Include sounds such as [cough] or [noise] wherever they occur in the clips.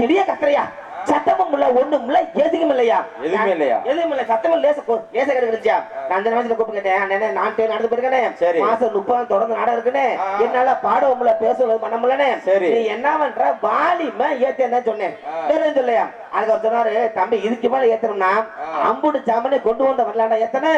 கத்திடிய கத்துறியா சத்தமும் இல்ல ஒண்ணும் இல்ல எதுவும் இல்லையா? எதுவுமே இல்லையா? எதுவும் இல்ல சத்தமும் லேச லேச கிடைச்சியா நான் அந்த நிமிஷத்துல கூப்பிட்டு கேட்டேன் நான் நடந்து போயிருக்கேனே. சரி. மாசம் முப்பது தொடர்ந்து நாடகம் இருக்குனே. ஆ. என்னால பாடவும் முடியல பேசவும் பண்ண முடியலனே. சரி. நீ என்ன பண்ற? வாலிம ஏத்தேன்னு சொன்னேன். எதுவும் சொல்லையா அதுக்கு அவர் சொன்னாரு தம்பி இதுக்கு மேல ஏத்தணும்னா. அம்புடு சாமனை கொண்டு வந்த வரலாண்டா ஏத்தனே.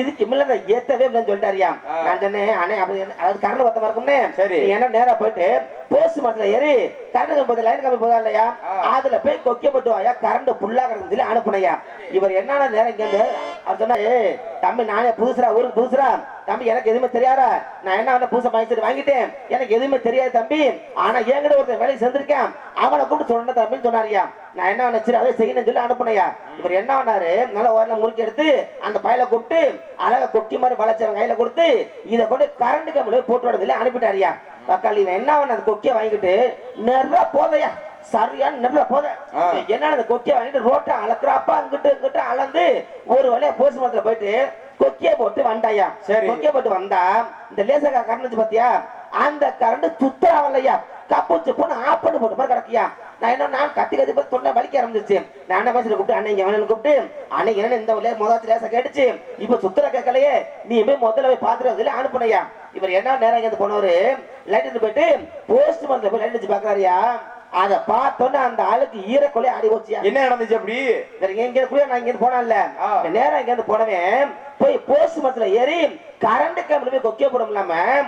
இதுக்கு மேல நான் ஏத்தவே இல்லைன்னு சொல்லிட்டாரியா. நான் சொன்னேன் அண்ணே அப்படி அதாவது கரண்ட் பத்தமா இருக்கும்னே சரி. நீ என்ன நேரா போயிட்டு போஸ்ட் மரத்துல ஏறி கரண்ட் கம்பி லைன் கம்பி போதா இல்லையா. அதுல போய் கொக்கி போட்டு வாயா கரண்ட் புல்லா கிடக்குன்னு சொல்லி அனுப்புனையா இவர் என்னன்னா நேரம் இங்க இருந்து அவர் சொன்னா ஏய் தம்பி நானே புதுசுரா ஊருக்கு புதுசுரா தம்பி எனக்கு எதுவுமே தெரியாதா நான் என்ன அவன புதுசா மைண்ட் வாங்கிட்டேன்? எனக்கு எதுவுமே தெரியாது தம்பி. ஆனா என்கிட்ட ஒருத்தன் வேலைக்கு சேர்ந்திருக்கேன் அவனை கூப்பிட்டு சொன்ன தம்பின்னு சொன்னாரியா நான் என்ன நினைச்சு அதை செய்யணும்னு சொல்லி அனுப்புனையா இவர் என்ன பண்ணாரு? நல்ல ஓரல முறுக்கி எடுத்து அந்த பையல கூப்பிட்டு அழகா கொட்டி மாதிரி வளைச்சவன் கையில கொடுத்து இதை கொண்டு கரண்ட் கம்பில போட்டு விட சொல்லி அனுப்பிட்டாரியா தக்காளி இவன் என்ன பண்ண அந்த கொக்கிய வாங்கிட்டு நிறைய போதையா. சரியான நிறைய போதை. என்ன அந்த கொக்கிய வாங்கிட்டு ரோட்டை அளக்குறாப்பா அங்கிட்டு இங்கிட்டு அளந்து ஒரு வழியா போஸ்ட் மரத்துல போயிட்டு கொக்கிய போட்டு வந்தாயா. சரி. கொக்கிய போட்டு வந்தா இந்த லேசக்கா கரண்ட் பாத்தியா? அந்த கரண்ட் சுத்தராவல்லையா கப்பு சுப்புன்னு ஆஃப் பண்ணி போட்டு மாதிரி கிடக்கியா? நான் என்ன நான் கத்தி கத்தி போய் தொண்டை வலிக்க ஆரம்பிச்சிருச்சு. நான் என்ன பேசுற கூப்பிட்டு அன்னை எவனு கூப்பிட்டு அன்னைக்கு என்ன இந்த வழியா முதல் லேசா கேட்டுச்சு. இப்ப சுத்தர கேட்கலையே. நீ போய் முதல்ல போய் பாத்துட்டு அனுப்புனையா? இவர் என்ன நேரம் இங்க போனவரு? லைட் போயிட்டு போஸ்ட் மரத்துல போய் லைட் வச்சு பாக்குறாரியா? அத பார்த்தோன்னே அந்த ஆளுக்கு ஆடி போச்சியா என்ன நடந்துச்சு அப்படி இங்க நான் இங்க போனேன்ல. நேரம் இங்க இருந்து போனவன் போய் போஸ்ட் மரத்துல ஏறி கரண்ட் கம்பில போய் கொக்கிய போட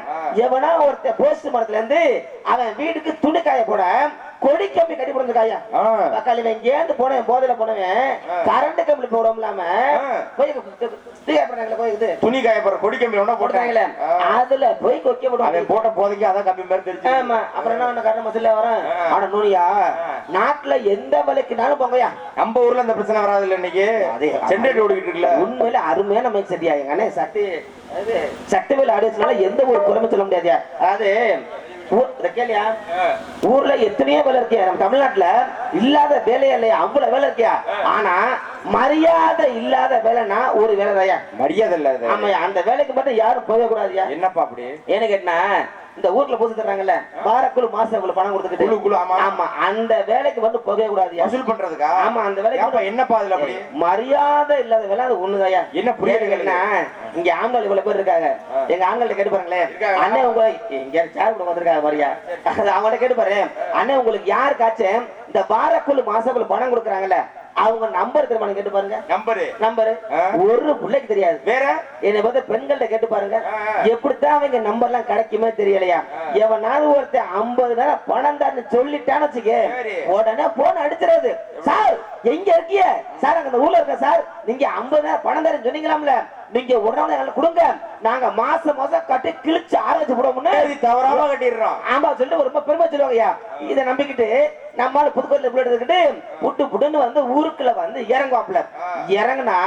ஆ. எவனா ஒருத்தன் போஸ்ட் மரத்துல இருந்து அவன் வீட்டுக்கு துணி காய போட கொடி கம்பி கட்டி போடுறதுக்காயா ஆ. தக்காளி இவன் இங்க இருந்து போனவன் போதையில போனவன். கரண்ட் கம்பில போட இல்லாம. போய் போய் இது. துணி காய போற கொடி கம்பி ஒண்ணா போட்டாங்களே அதுல போய் கொக்கிய போடுவாங்க அவன் போட்ட போதைக்கு அதான் கம்பி மாதிரி தெரிஞ்சு ஆமா. அப்புறம் என்ன கரண மசில வரும். ஆனா நூனியா. நாட்டுல எந்த விலைக்குனாலும் போங்கயா? நம்ம ஊர்ல அந்த பிரச்சனை வராது இல்ல இன்னைக்கு. அதே. ஓடிக்கிட்டு இருக்குல்ல. உண்மையில அருமையான மைக் செட்டியா எங்க அண்ணன் சட்டு சட்டவேல் ஆடியன்ஸ்னால எந்த ஒரு குறைமை சொல்ல முடியாதுயா. அதாவது கேளியா? ஊர்ல எத்தனையோ வேலை இருக்கியா? நம்ம தமிழ்நாட்டுல இல்லாத வேலையே இல்லையா? அவ்வளவு வேலை இருக்கியா? ஆனா மரியாதை இல்லாத வேலைன்னா ஒரு வேலை தாயா மரியாதை இல்ல அது ஆமா அந்த வேலைக்கு மட்டும் யாரும் போக கூடாதுயா என்னப்பா அப்படி? ஏன்னு கேட்டா இந்த ஊர்ல புதுசு தர்றாங்கல்ல வாரக்குழு மாசக்குழு பணம் கொடுத்துக்கிட்டு. குழு ஆமா ஆமா. அந்த வேலைக்கு வந்து போக கூடாதுயா வசூல் பண்றதுக்கா? ஆமா அந்த வேலைக்கு என்னப்பா அதுல அப்படி? மரியாதை இல்லாத வேலை அது ஒண்ணுதாயா என்ன புரியல புரியுதுங்கன்னா இங்க ஆண்கள் இவ்வளவு பேர் இருக்காங்க. எங்க ஆண்கள் கேட்டு பாருங்களேன்? அண்ணன் உங்க இங்க சேர் கூட வந்திருக்காங்க மரியா அவங்கள்ட்ட கேட்டு பாரு. அண்ணன் உங்களுக்கு யாருக்காச்சும் இந்த வாரக்குழு மாசக்குழு பணம் கொடுக்குறாங்கல்ல. அவங்க நம்பர் தெரியுமா கேட்டு பாருங்க? Number number. ஒரு பிள்ளைக்கு தெரியாது. வேற? என்னை பார்த்து பெண்கள்ட்ட கேட்டு பாருங்க. எப்படித்தான் அவங்க நம்பர் எல்லாம் கிடைக்குமே தெரியலையா? எவனாவது ஒருத்தன் ஐம்பது நேரம் பணம் தான் சொல்லிட்டான்னு வச்சுக்க. உடனே போன் அடிச்சிடாது சார் எங்க இருக்கிய? சார் அங்க இந்த ஊர்ல இருக்க சார். நீங்க ஐம்பது நேரம் பணம் தரேன் சொன்னீங்களாம்ல? நீங்க உடனே கொடுங்க. நாங்க மாசம் மாசம் கட்டி கிழிச்சு ஆரம்பிச்சு போடுவோம்னு தவறாம கட்டிடுறோம். ஆமா சொல்லிட்டு ரொம்ப பெருமை சொல்லுவாங்கய்யா இதை நம்பிக்கிட்டு நம்மால புதுக்கோட்டையில புள்ள எடுத்துக்கிட்டு புட்டு புட்டுன்னு வந்து ஊருக்குள்ள வந்து இறங்குவாப்ல. இறங்குனா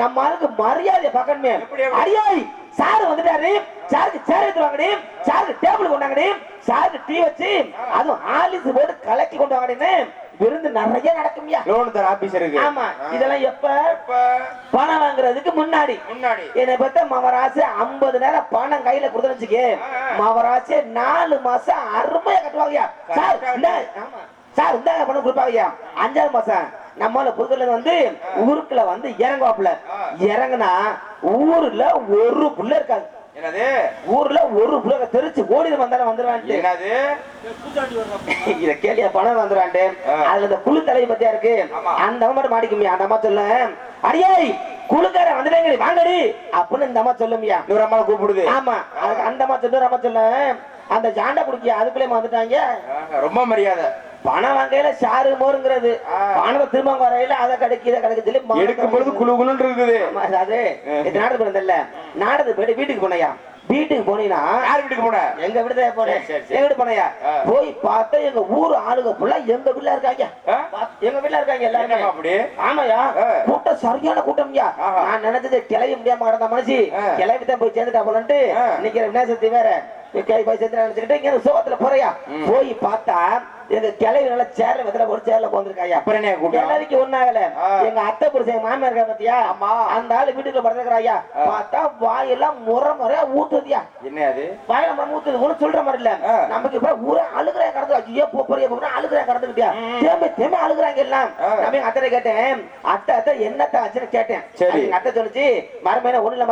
நம்ம ஆளுக்கு மரியாதை பார்க்கணுமே? அடியாய் சார் வந்துட்டாரு. சாருக்கு சேர் எடுத்து வாங்கடி. சாருக்கு டேபிள் கொண்டாங்கடி சாருக்கு டீ வச்சு அதுவும் ஆலிஸ் போட்டு கலக்கி கொண்டு வாங்கடின்னு விருந்து நிறைய நடக்கும்யா. லோன் தர ஆபீசருக்கு ஆமா இதெல்லாம் எப்ப? பணம் வாங்குறதுக்கு முன்னாடி. முன்னாடி. என்னை பார்த்தா மவராசு ஐம்பது நேரம் பணம் கையில கொடுத்து வச்சுக்கே. மவராசு நாலு மாசம் அருமையா கட்டுவாங்கய்யா சார் ஆமா. சார் இந்த பணம் கொடுப்பாங்கய்யா அஞ்சாவது மாசம் நம்மள புதுல வந்து ஊருக்குள்ள வந்து இறங்குவாப்புல. இறங்குனா ஊர்ல ஒரு புள்ள இருக்காது. என்னது? ஊர்ல ஒரு புள்ள தெரிச்சு ஓடி வந்தாலும் வந்துருவான்ட்டு. என்னது? [laughs] இத கேளியா பணம் வந்துருவான்ட்டு. அதுல இந்த குழு தலைவி பத்தியா இருக்கு. அந்த அம்மா மட்டும் மாடிக்குமியா அந்த அம்மா சொல்ல. அடியாய் குழுக்கார வந்துட்டேங்க வாங்கடி. அப்படின்னு இந்த அம்மா சொல்லுமியா. இன்னொரு அம்மா கூப்பிடுது. ஆமா. அந்த அம்மா சொல்ல அம்மா சொல்ல. அந்த ஜாண்டா குடிக்க அதுக்குள்ளே வந்துட்டாங்க. ரொம்ப மரியாதை. பணம் வாங்கையில ஷாரு மோருங்கிறது. பணத்தை திரும்ப வரையில அதை கிடைக்கு இதை கிடைக்கு சொல்லி எடுக்கும் பொழுது குழு குழுன்னு இருக்குது. அது இது நாடகத்துக்கு போனதில்ல நாடகத்துக்கு போயிட்டு வீட்டுக்கு போனையா வீட்டுக்கு போனீங்கன்னா யார் வீட்டுக்கு போன? எங்க வீடு போனேன். சரி, சரி, சரி. எங்க வீடு போனையா. போய் பார்த்தா எங்க ஊர் ஆளுங்க ஃபுல்லா எங்க வீட்டுல இருக்காங்க. எங்க வீட்டுல இருக்காங்க எல்லாருமே. அப்படி? ஆமாயா. கூட்டம் சரியான கூட்டம்யா. நான் நினைச்சது கிளவி முடியாம கிடந்த மனுஷி. ஆ. கிளவி தான் போய் சேர்ந்துட்டா போலன்ட்டு. நிக்கிற விநாசக்தி வேற. கிளவி போய் சேர்ந்து நினைச்சுக்கிட்டு இங்க சோகத்துல போறியா. போய் பார்த்தா எங்க கிளவி நல்லா சேர்ல வெத்தல ஒரு சேர்ல உட்காந்துருக்காயா அப்புறம் ஆ. எங்க அத்தை புருஷன் மாமியார் இருக்கா பாத்தியா. அந்த ஆளு வீட்டுக்குள்ள படுத்துக்கிறாயா. பார்த்தா வாயெல்லாம் முறை முறையா ஊத்துதியா? என்ன அது? வாயில நம்ம ஊத்துது ஒண்ணு சொல்ற மாதிரி இல்ல. நமக்கு இப்ப ஊரே அழுகுறேன் கடந்து ஐயோ போறிய போறேன் அழுகுறேன் கடந்துக்கிட்டியா தேம்பி தேம்பி அழுகுறாங்க எல்லாம். நம்ம எங்க அத்தை கேட்டேன். அத்தை அத்தை என்னத்த ஆச்சுன்னு கேட்டேன். எங்க அத்தை சொல்லுச்சு மரமேன ஒண்ணு இல்ல